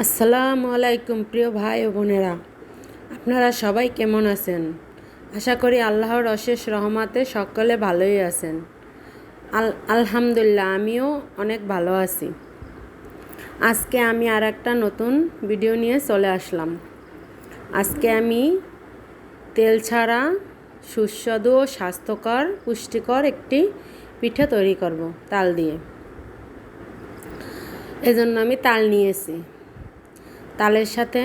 আসসালামু আলাইকুম প্রিয় ভাই ও বোনেরা। আপনারা সবাই কেমন আছেন? আশা করি আল্লাহর অশেষ রহমাতে সকলে ভালোই আছেন। আল, আলহামদুলিল্লাহ, আমিও অনেক ভালো আছি। আজকে আমি আর একটা নতুন ভিডিও নিয়ে চলে আসলাম। আজকে আমি তেল ছাড়া সুস্বাদু ও স্বাস্থ্যকর, পুষ্টিকর একটি পিঠা তৈরি করব, তাল দিয়ে। এজন্য আমি তাল নিয়েছি। তালের সাথে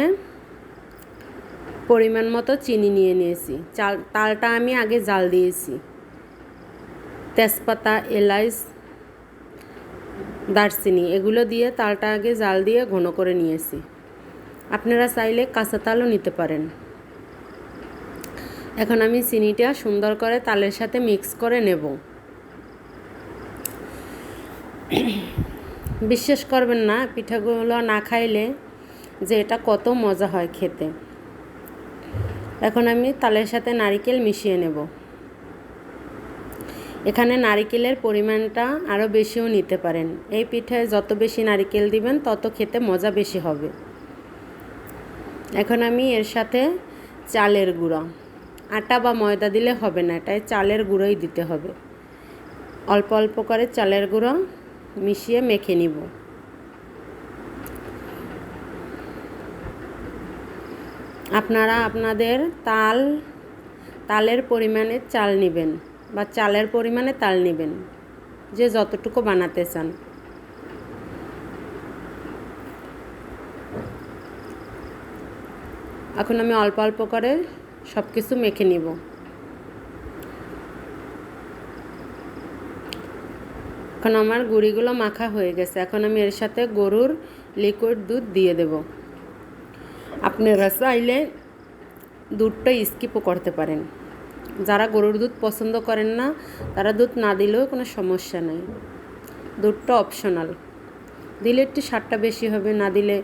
পরিমাণ মতো চিনি নিয়ে নিয়েছি। চাল, তালটা আমি আগে জাল দিয়েছি। তেজপাতা, এলাইচ, দারচিনি এগুলো দিয়ে তালটা আগে জাল দিয়ে ঘন করে নিয়েছি। আপনারা চাইলে কাঁচা তালও নিতে পারেন। এখন আমি চিনিটা সুন্দর করে তালের সাথে মিক্স করে নেব। বিশ্বাস করবেন না, পিঠাগুলো না খাইলে যে এটা কত মজা হয় খেতে। এখন আমি তালের সাথে নারিকেল মিশিয়ে নেব। এখানে নারিকেলের পরিমাণটা আরও বেশিও নিতে পারেন। এই পিঠায় যত বেশি নারিকেল দিবেন, তত খেতে মজা বেশি হবে। এখন আমি এর সাথে চালের গুঁড়া। আটা বা ময়দা দিলে হবে না এটাই চালের গুঁড়োই দিতে হবে। অল্প অল্প করে চালের গুঁড়ো মিশিয়ে মেখে নিব। আপনারা আপনাদের তাল, তালের পরিমাণে চাল নেবেন বা চালের পরিমাণে তাল নেবেন, যে যতটুকু বানাতে চান। এখন আমি অল্প অল্প করে সব কিছু মেখে নিব। এখন আমার গুঁড়িগুলো মাখা হয়ে গেছে। এখন আমি এর সাথে গরুর লিকুইড দুধ দিয়ে দেব। আপনারা চাইলে দুধটা স্কিপও করতে পারেন। যারা গরুর দুধ পছন্দ করেন না, তারা দুধ না দিলেও কোনো সমস্যা নেই। দুধটা অপশনাল দিলে একটু স্বাদটা বেশি হবে, না দিলে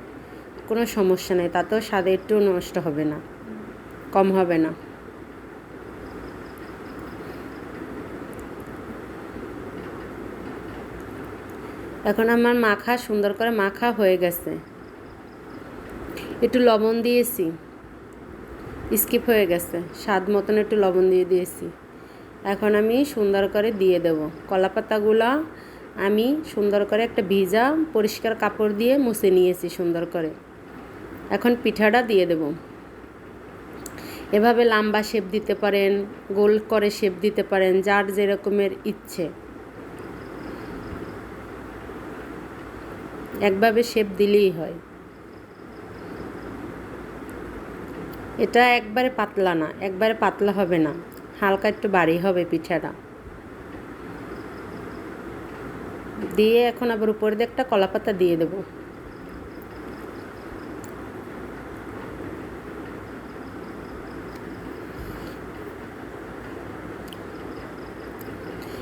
কোনো সমস্যা নেই, তাতেও স্বাদে একটু নষ্ট হবে না, কম হবে না। এখন আমার মাখা সুন্দর করে মাখা হয়ে গেছে। একটু লবণ দিয়েছি। স্কিপ হয়ে গেছে। স্বাদ মতন একটু লবণ দিয়ে দিয়েছি। এখন আমি সুন্দর করে দিয়ে দেব। কলা পাতাগুলো আমি সুন্দর করে একটা ভিজা পরিষ্কার কাপড় দিয়ে মুছে নিয়েছি সুন্দর করে। এখন পিঠাটা দিয়ে দেব। এভাবে লম্বা শেপ দিতে পারেন, গোল করে শেপ দিতে পারেন, যার যেরকমের ইচ্ছে। একভাবে শেপ দিলেই হয়। এটা একবারে পাতলা না, একবারে পাতলা হবে না। হালকা একটু বাড়ি হবে পিঠাটা। দিয়ে এখন আবার উপরে দিয়ে একটা কলাপাতা দিয়ে দেব।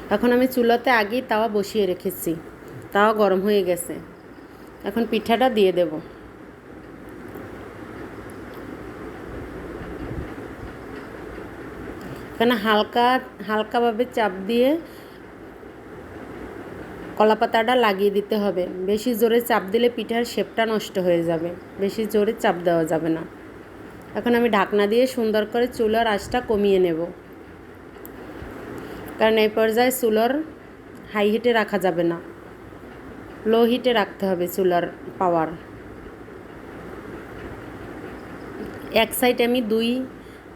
এখন আমি চুলাতে আগেই তাওয়া বসিয়ে রেখেছি। তাওয়া গরম হয়ে গেছে। এখন পিঠাটা দিয়ে দেব। এখানে হালকা, হালকাভাবে চাপ দিয়ে কলাপাতাটা লাগিয়ে দিতে হবে। বেশি জোরে চাপ দিলে পিঠার শেপটা নষ্ট হয়ে যাবে। বেশি জোরে চাপ দেওয়া যাবে না। এখন আমি ঢাকনা দিয়ে সুন্দর করে চুলার আঁচটা কমিয়ে নেব। কারণ এই পর্যায়ে চুলার হাই হিটে রাখা যাবে না। লো হিটে রাখতে হবে চুলার পাওয়ার। এক সাইড আমি দুই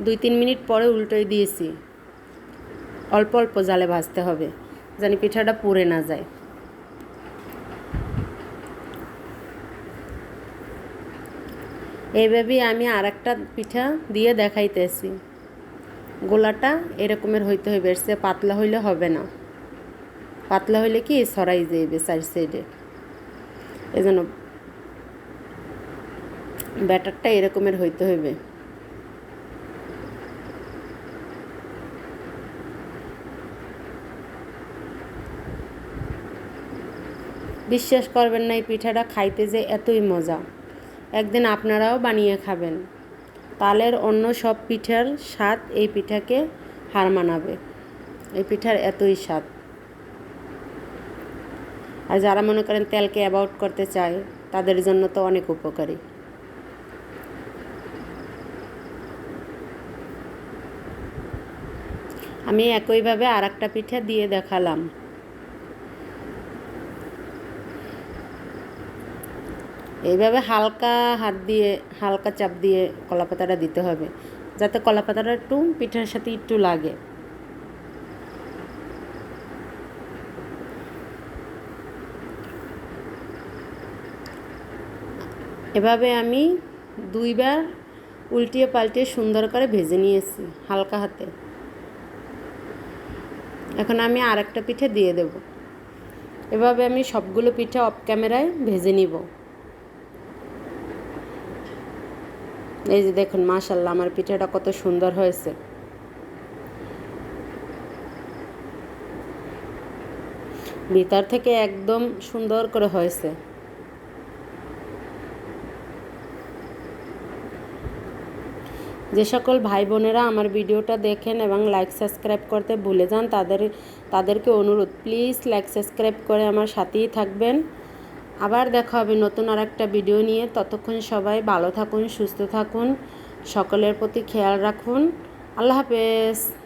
দুই তিন মিনিট পরে উল্টোই দিয়েছি। অল্প অল্প জালে ভাজতে হবে জানি পিঠাটা পুড়ে না যায়। এইভাবেই আমি আর একটা পিঠা দিয়ে দেখাইতেছি। গোলাটা এরকমের হইতে হইবে, এর পাতলা হইলে হবে না। পাতলা হইলে কি? সরাই যাইবে সাইডে। এই জন্য ব্যাটারটা এরকমের হইতে হইবে। বিশ্বাস করবেন না এই পিঠাটা খাইতে যে এতই মজা। একদিন আপনারাও বানিয়ে খাবেন। তালের অন্য সব পিঠার স্বাদ এই পিঠাকে হার মানাবে। এই পিঠার এতই স্বাদ। আর যারা মনে করেন তেলকে অ্যাভয়েড করতে চায়, তাদের জন্য তো অনেক উপকারী। আমি একইভাবে আর একটা পিঠা দিয়ে দেখালাম। এইভাবে হালকা হাত দিয়ে, হালকা চাপ দিয়ে কলা পাতাটা দিতে হবে। যাতে কলা পাতাটা একটু পিঠার সাথে একটু লাগে। এভাবে আমি দুইবার উল্টিয়ে পাল্টিয়ে সুন্দর করে ভেজে নিয়েছি হালকা হাতে। এখন আমি আরেকটা পিঠে দিয়ে দেব। এভাবে আমি সবগুলো পিঠে অফ ক্যামেরায় ভেজে নিব। এই যে দেখুন মাশাল্লাহ আমার পিঠাটা কত সুন্দর হয়েছে। ভিতর থেকে একদম সুন্দর করে হয়েছে। যে সকল ভাই বোনেরা আমার ভিডিওটা দেখেন এবং লাইক সাবস্ক্রাইব করতে ভুলে যান, তাদের, তাদেরকে অনুরোধ প্লিজ লাইক সাবস্ক্রাইব করে আমার সাথেই থাকবেন। আবার দেখা হবে নতুন আর একটা ভিডিও নিয়ে। ততক্ষণ সবাই ভালো থাকুন, সুস্থ থাকুন, সকলের প্রতি খেয়াল রাখুন। আল্লাহ হাফেজ।